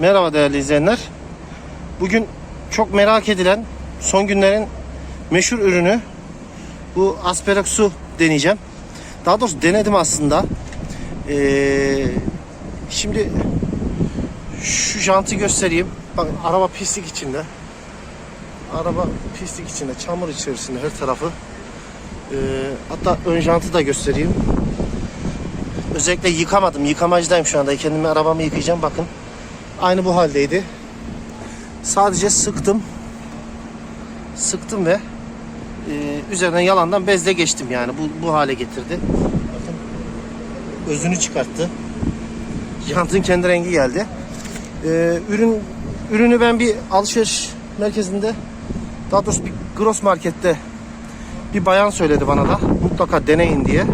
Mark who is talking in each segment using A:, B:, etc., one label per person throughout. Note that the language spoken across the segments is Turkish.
A: Merhaba değerli izleyenler. Bugün çok merak edilen son günlerin meşhur ürünü bu Asperox'u deneyeceğim. Daha doğrusu denedim aslında. Ee, şimdi şu jantı göstereyim. Bakın araba pislik içinde. Araba pislik içinde, çamur içerisinde her tarafı. Ee, hatta ön jantı da göstereyim. Özellikle yıkamadım. Yıkamajdayım şu anda. Kendimi arabamı yıkayacağım. Bakın. Aynı bu haldeydi. Sadece sıktım. Sıktım ve e, üzerinden yalandan bezle geçtim yani. Bu, bu hale getirdi. Bakın. Özünü çıkarttı. Jantın kendi rengi geldi. E, ürün ürünü ben bir alışveriş merkezinde daha doğrusu bir gross markette bir bayan söyledi bana da mutlaka deneyin diye.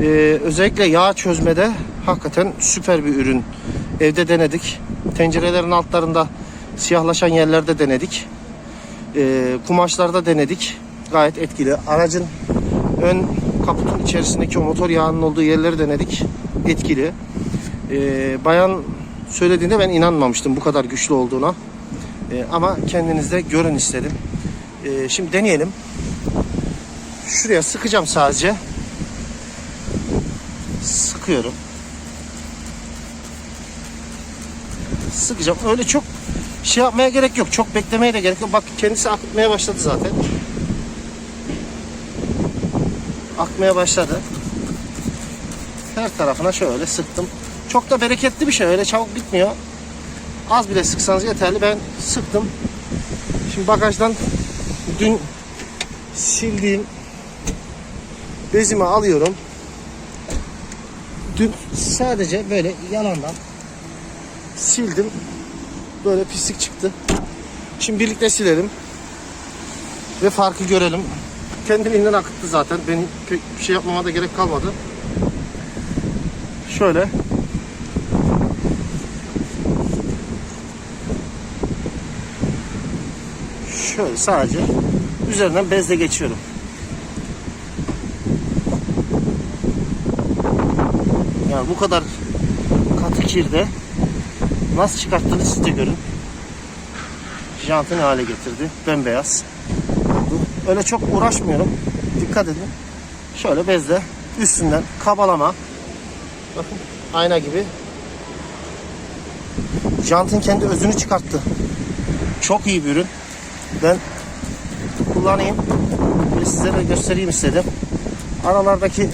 A: Ee, özellikle yağ çözmede hakikaten süper bir ürün. Evde denedik. Tencerelerin altlarında siyahlaşan yerlerde denedik. Ee, kumaşlarda denedik. Gayet etkili. Aracın ön kaputun içerisindeki o motor yağının olduğu yerleri denedik. Etkili. Ee, bayan söylediğinde ben inanmamıştım bu kadar güçlü olduğuna. Ee, ama kendiniz de görün istedim. Ee, şimdi deneyelim. Şuraya sıkacağım sadece sıkıyorum. Sıkacağım. Öyle çok şey yapmaya gerek yok. Çok beklemeye de gerek yok. Bak kendisi akmaya başladı zaten. Akmaya başladı. Her tarafına şöyle sıktım. Çok da bereketli bir şey. Öyle çabuk bitmiyor. Az bile sıksanız yeterli. Ben sıktım. Şimdi bagajdan dün sildiğim bezimi alıyorum dün sadece böyle yalandan sildim. Böyle pislik çıktı. Şimdi birlikte silelim. Ve farkı görelim. Kendiliğinden akıttı zaten. Benim bir şey yapmama da gerek kalmadı. Şöyle. Şöyle sadece üzerinden bezle geçiyorum. Yani bu kadar katı kirde nasıl çıkarttığını siz de görün. Jantı ne hale getirdi. Bembeyaz. Öyle çok uğraşmıyorum. Dikkat edin. Şöyle bezle üstünden kabalama. Bakın ayna gibi. Jantın kendi özünü çıkarttı. Çok iyi bir ürün. Ben kullanayım. Ve size de göstereyim istedim. Aralardaki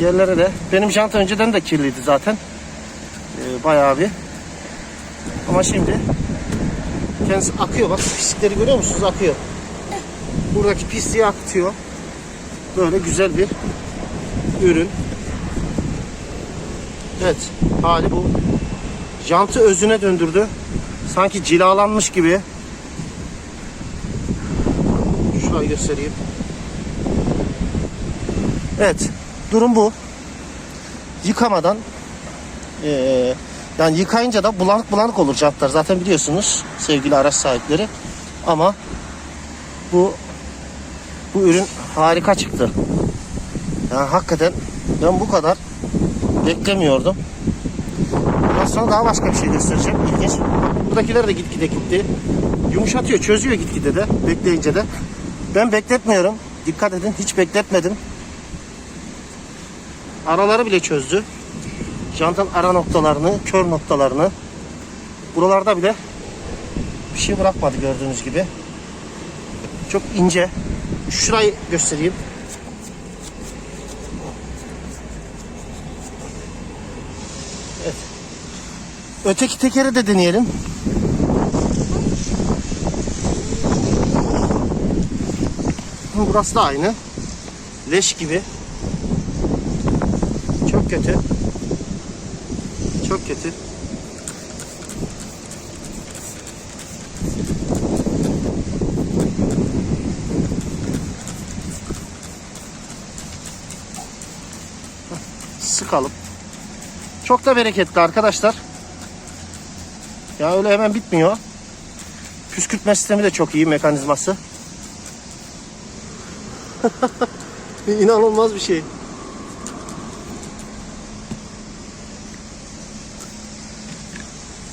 A: yerlere de. Benim jant önceden de kirliydi zaten. Ee, bayağı bir. Ama şimdi kendisi akıyor. Bak pislikleri görüyor musunuz? Akıyor. Buradaki pisliği akıtıyor. Böyle güzel bir ürün. Evet. Hali bu. Jantı özüne döndürdü. Sanki cilalanmış gibi. Şurayı göstereyim. Evet. Durum bu. Yıkamadan eee, yani yıkayınca da bulanık bulanık olur jantlar. Zaten biliyorsunuz sevgili araç sahipleri. Ama bu bu ürün harika çıktı. Yani hakikaten ben bu kadar beklemiyordum. Bundan sonra daha başka bir şey göstereceğim. İlginç. Buradakiler de gitgide gitti. Yumuşatıyor, çözüyor gitgide de. Bekleyince de. Ben bekletmiyorum. Dikkat edin. Hiç bekletmedim. Araları bile çözdü. Jantın ara noktalarını, kör noktalarını. Buralarda bile bir şey bırakmadı gördüğünüz gibi. Çok ince. Şurayı göstereyim. Evet. Öteki tekeri de deneyelim. Burası da aynı. Leş gibi. Çok kötü. Çok kötü. Sıkalım. Çok da bereketli arkadaşlar. Ya öyle hemen bitmiyor. Püskürtme sistemi de çok iyi mekanizması. İnanılmaz bir şey.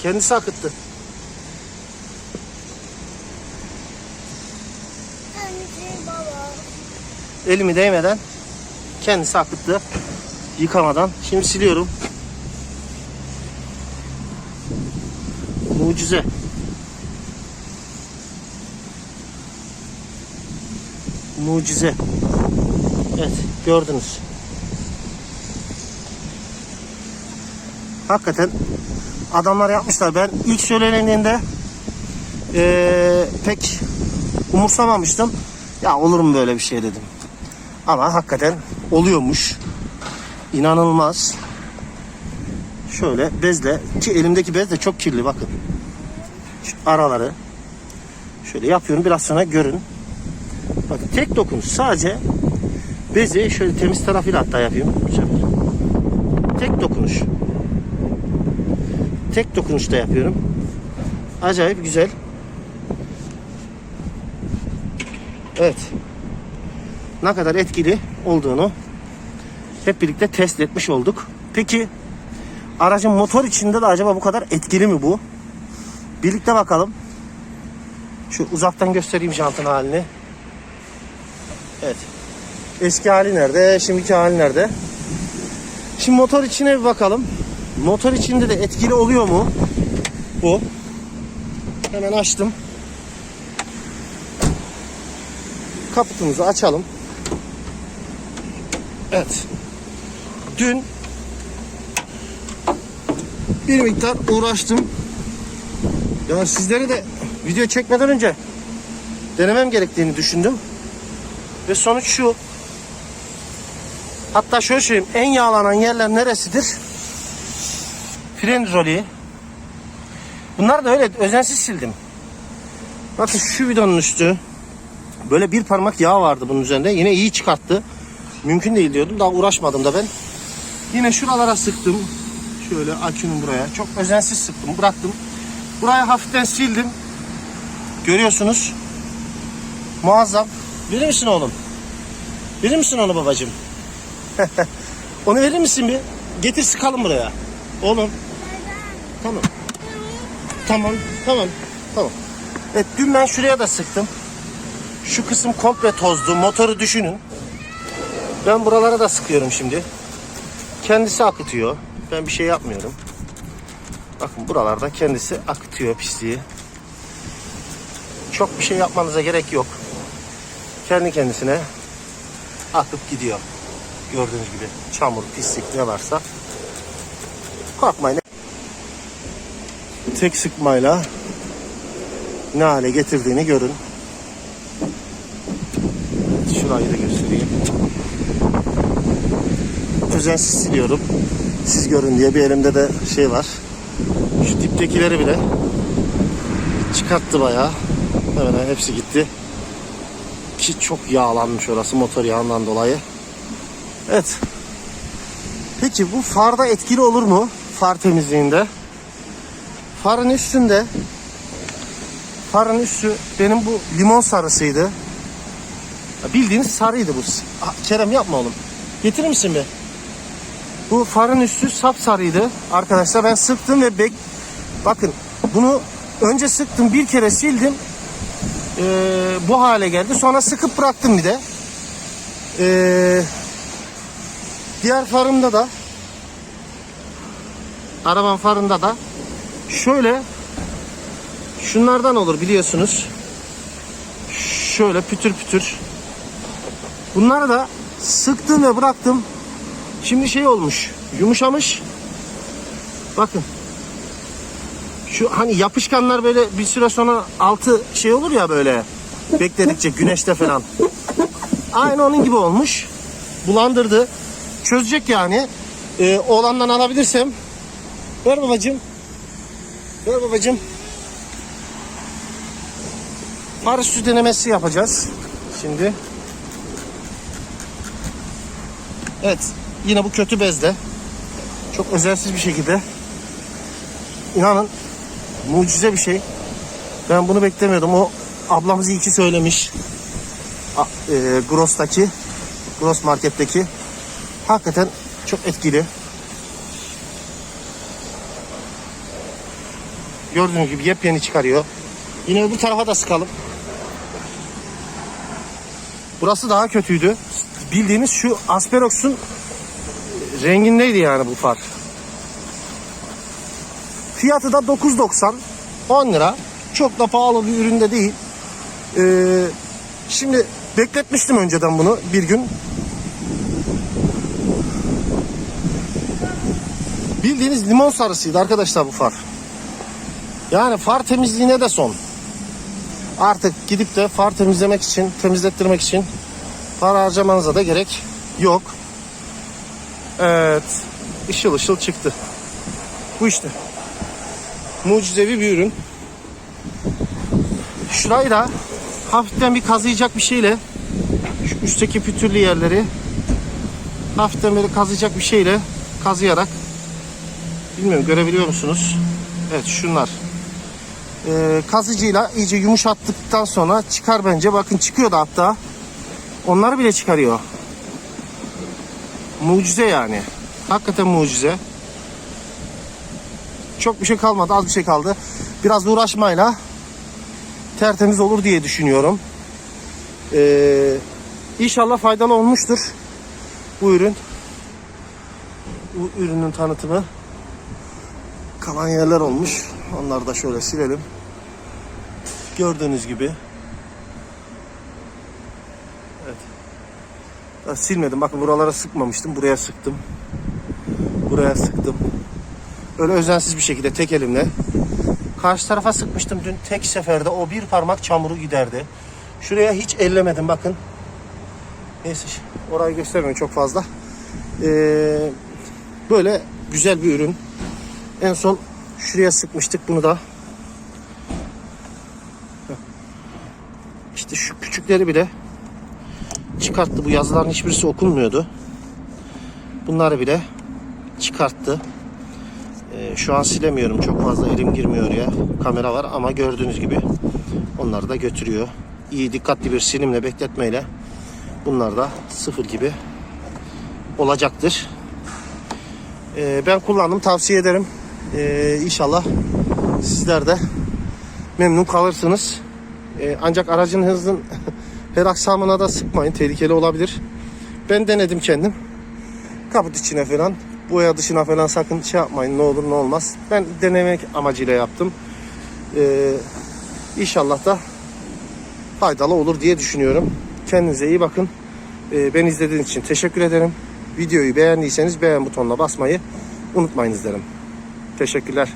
A: Kendisi akıttı. Elimi değmeden kendisi akıttı. Yıkamadan. Şimdi siliyorum. Mucize. Mucize. Evet gördünüz. Hakikaten adamlar yapmışlar. Ben ilk söylenendiğinde eee, pek umursamamıştım. Ya olur mu böyle bir şey dedim. Ama hakikaten oluyormuş. İnanılmaz. Şöyle bezle ki elimdeki bez de çok kirli bakın. Şu araları şöyle yapıyorum biraz sonra görün. Bak tek dokunuş sadece bezi şöyle temiz tarafıyla hatta yapayım. Tek dokunuş. Tek dokunuşta yapıyorum. Acayip güzel. Evet. Ne kadar etkili olduğunu hep birlikte test etmiş olduk. Peki aracın motor içinde de acaba bu kadar etkili mi bu? Birlikte bakalım. Şu uzaktan göstereyim jantın halini. Evet. Eski hali nerede? Şimdiki hali nerede? Şimdi motor içine bir bakalım. Motor içinde de etkili oluyor mu? Bu. Hemen açtım. Kaputumuzu açalım. Evet. Dün bir miktar uğraştım. Ya sizlere de video çekmeden önce denemem gerektiğini düşündüm. Ve sonuç şu. Hatta şöyle söyleyeyim. En yağlanan yerler neresidir? Fren rolü. Bunlar da öyle özensiz sildim. Bakın şu bidonun üstü. Böyle bir parmak yağ vardı bunun üzerinde. Yine iyi çıkarttı. Mümkün değil diyordum. Daha uğraşmadım da ben. Yine şuralara sıktım. Şöyle akünün buraya. Çok özensiz sıktım. Bıraktım. Buraya hafiften sildim. Görüyorsunuz. Muazzam. Verir misin oğlum? Verir misin onu babacığım? onu verir misin bir? Getir sıkalım buraya. Oğlum. Tamam. Tamam. Tamam. Tamam. Evet dün ben şuraya da sıktım. Şu kısım komple tozlu. Motoru düşünün. Ben buralara da sıkıyorum şimdi. Kendisi akıtıyor. Ben bir şey yapmıyorum. Bakın buralarda kendisi akıtıyor pisliği. Çok bir şey yapmanıza gerek yok. Kendi kendisine akıp gidiyor. Gördüğünüz gibi çamur, pislik ne varsa. Korkmayın. Tek sıkmayla ne hale getirdiğini görün. Şurayı da göstereyim. Özensiz siliyorum. Siz görün diye bir elimde de şey var. Şu diptekileri bile çıkarttı bayağı. Hemen hepsi gitti. Ki çok yağlanmış orası motor yağından dolayı. Evet. Peki bu farda etkili olur mu? Far temizliğinde. Farın üstünde farın üstü benim bu limon sarısıydı. Bildiğiniz sarıydı bu. Kerem yapma oğlum. Getirir misin be? Bu farın üstü sapsarıydı. Arkadaşlar ben sıktım ve bek... Bakın bunu önce sıktım bir kere sildim. Ee, bu hale geldi. Sonra sıkıp bıraktım bir de. Ee, diğer farımda da arabanın farında da şöyle şunlardan olur biliyorsunuz. Şöyle pütür pütür. Bunları da sıktım ve bıraktım. Şimdi şey olmuş. Yumuşamış. Bakın. Şu hani yapışkanlar böyle bir süre sonra altı şey olur ya böyle. Bekledikçe güneşte falan. Aynı onun gibi olmuş. Bulandırdı. Çözecek yani. Ee, oğlandan alabilirsem. Ver babacığım. Ver babacığım. Üstü denemesi yapacağız. Şimdi. Evet. Yine bu kötü bezde. Çok özensiz bir şekilde. İnanın mucize bir şey. Ben bunu beklemiyordum. O ablamız iyi ki söylemiş. A- E, Gross'taki, Gross Market'teki. Hakikaten çok etkili. Gördüğünüz gibi yepyeni çıkarıyor. Yine öbür tarafa da sıkalım. Burası daha kötüydü. Bildiğiniz şu Asperox'un rengindeydi yani bu far. Fiyatı da 9.90 10 lira. Çok da pahalı bir üründe değil. Ee, şimdi bekletmiştim önceden bunu bir gün. Bildiğiniz limon sarısıydı arkadaşlar bu far. Yani far temizliğine de son. Artık gidip de far temizlemek için, temizlettirmek için para harcamanıza da gerek yok. Evet. ışıl ışıl çıktı. Bu işte. Mucizevi bir ürün. Şurayı da hafiften bir kazıyacak bir şeyle şu üstteki pütürlü yerleri hafiften böyle kazıyacak bir şeyle kazıyarak bilmiyorum görebiliyor musunuz? Evet şunlar. Ee, kazıcıyla iyice yumuşattıktan sonra çıkar bence. Bakın çıkıyor da hatta. Onları bile çıkarıyor. Mucize yani. Hakikaten mucize. Çok bir şey kalmadı. Az bir şey kaldı. Biraz uğraşmayla tertemiz olur diye düşünüyorum. Ee, inşallah faydalı olmuştur bu ürün. Bu ürünün tanıtımı. Kalan yerler olmuş. Onları da şöyle silelim. Gördüğünüz gibi. Evet. Daha silmedim. Bakın buralara sıkmamıştım. Buraya sıktım. Buraya sıktım. Öyle özensiz bir şekilde tek elimle. Karşı tarafa sıkmıştım dün tek seferde. O bir parmak çamuru giderdi. Şuraya hiç ellemedim bakın. Neyse orayı göstermiyorum çok fazla. Ee, böyle güzel bir ürün. En son şuraya sıkmıştık bunu da. İşte şu küçükleri bile çıkarttı. Bu yazıların hiçbirisi okunmuyordu. Bunları bile çıkarttı. Ee, şu an silemiyorum. Çok fazla elim girmiyor ya. Kamera var ama gördüğünüz gibi onları da götürüyor. İyi dikkatli bir silimle bekletmeyle bunlar da sıfır gibi olacaktır. Ee, ben kullandım. Tavsiye ederim. Ee, inşallah sizler de memnun kalırsınız. Ee, ancak aracın hızın her aksamına da sıkmayın. Tehlikeli olabilir. Ben denedim kendim. Kaput içine falan, boya dışına falan sakın şey yapmayın. Ne olur ne olmaz. Ben denemek amacıyla yaptım. Ee, inşallah da faydalı olur diye düşünüyorum. Kendinize iyi bakın. Ee, ben izlediğiniz için teşekkür ederim. Videoyu beğendiyseniz beğen butonuna basmayı unutmayınız derim. Teşekkürler.